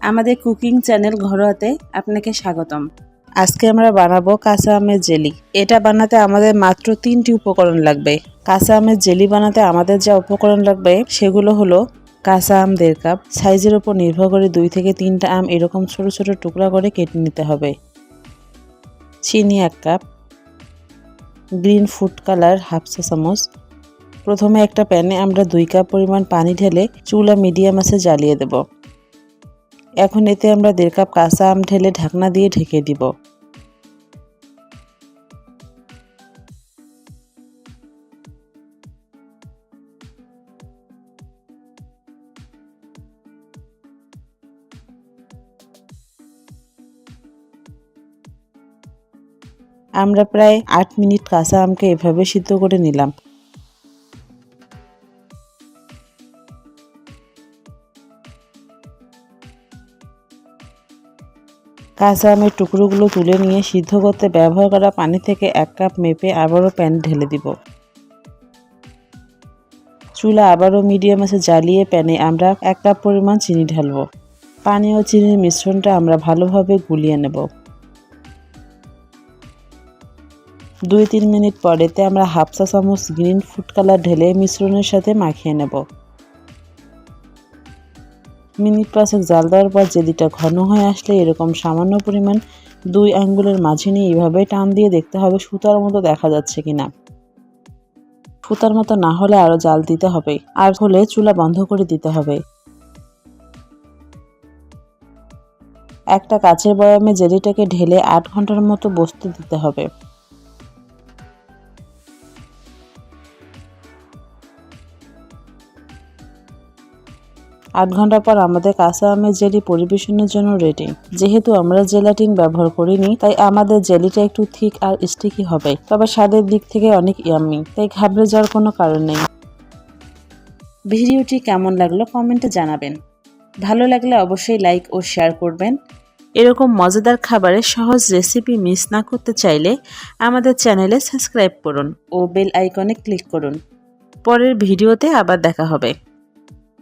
আমাদের cooking channel ঘরোয়াতে আপনাকে স্বাগতম। আজকে আমরা বানাবো কাঁচা আমের জেলি। এটা বানাতে আমাদের মাত্র তিনটি উপকরণ লাগবে। কাঁচা আমের জেলি বানাতে আমাদের যা উপকরণ লাগবে সেগুলো হলো কাঁচা আম দেড় কাপ। সাইজের উপর নির্ভর করে দুই থেকে তিনটা আম এরকম ছোট ছোট টুকরা করে কেটে নিতে হবে। চিনি এক cup. Green food colour half চা চামচ। প্রথমে একটা প্যানে আমরা দুই কাপ পরিমাণ পানি ঢেলে চুলা মিডিয়াম আছে জ্বালিয়ে দেব। এখন এতে আমরা দেড় কাপ কাঁচা আম ঢেলে ঢাকনা দিয়ে ঢেকে দিব। আমরা প্রায় আট মিনিট কাঁচা আমকে এভাবে সিদ্ধ করে নিলাম। কাঁচা আমের টুকরোগুলো তুলে নিয়ে সিদ্ধ করতে ব্যবহার করা পানি থেকে এক কাপ মেপে আবারও প্যান ঢেলে দিব। চুলা আবারও মিডিয়াম আছে, জ্বালিয়ে প্যানে আমরা এক কাপ পরিমাণ চিনি ঢালবো। পানি ও চিনির মিশ্রণটা আমরা ভালোভাবে গুলিয়ে নেব। দুই তিন মিনিট পরেতে আমরা হাফ চা চামচ গ্রিন ফুড কালার ঢেলে মিশ্রণের সাথে মাখিয়ে নেব। মিনিট পাঁচেক জাল দেওয়ার পর জেলিটা ঘন হয়ে আসলে এরকম সামান্য পরিমাণ দুই আঙ্গুলের মাঝে নিয়ে এইভাবে টান দিয়ে দেখতে হবে সুতার মতো দেখা যাচ্ছে কিনা। সুতার মতো না হলে আরও জাল দিতে হবে, আর হলে চুলা বন্ধ করে দিতে হবে। একটা কাচের বয়ামে জেলিটাকে ঢেলে আট ঘণ্টার মতো বসতে দিতে হবে। আট ঘণ্টা পর আমাদের কাঁচা আমের জেলি পরিবেশনের জন্য রেডি যেহেতু আমরা জেলাটিন ব্যবহার করিনি, তাই আমাদের জেলিটা একটু থিক আর স্টিকি হবে। তবে স্বাদের দিক থেকে অনেক ইয়াম্মি তাই ঘাবড়ে যাওয়ার কোনো কারণ নেই। ভিডিওটি কেমন লাগল কমেন্টে জানাবেন। ভালো লাগলে অবশ্যই লাইক ও শেয়ার করবেন। এরকম মজাদার খাবারের সহজ রেসিপি মিস না করতে চাইলে আমাদের চ্যানেলে সাবস্ক্রাইব করুন ও বেল আইকনে ক্লিক করুন। পরের ভিডিওতে আবার দেখা হবে।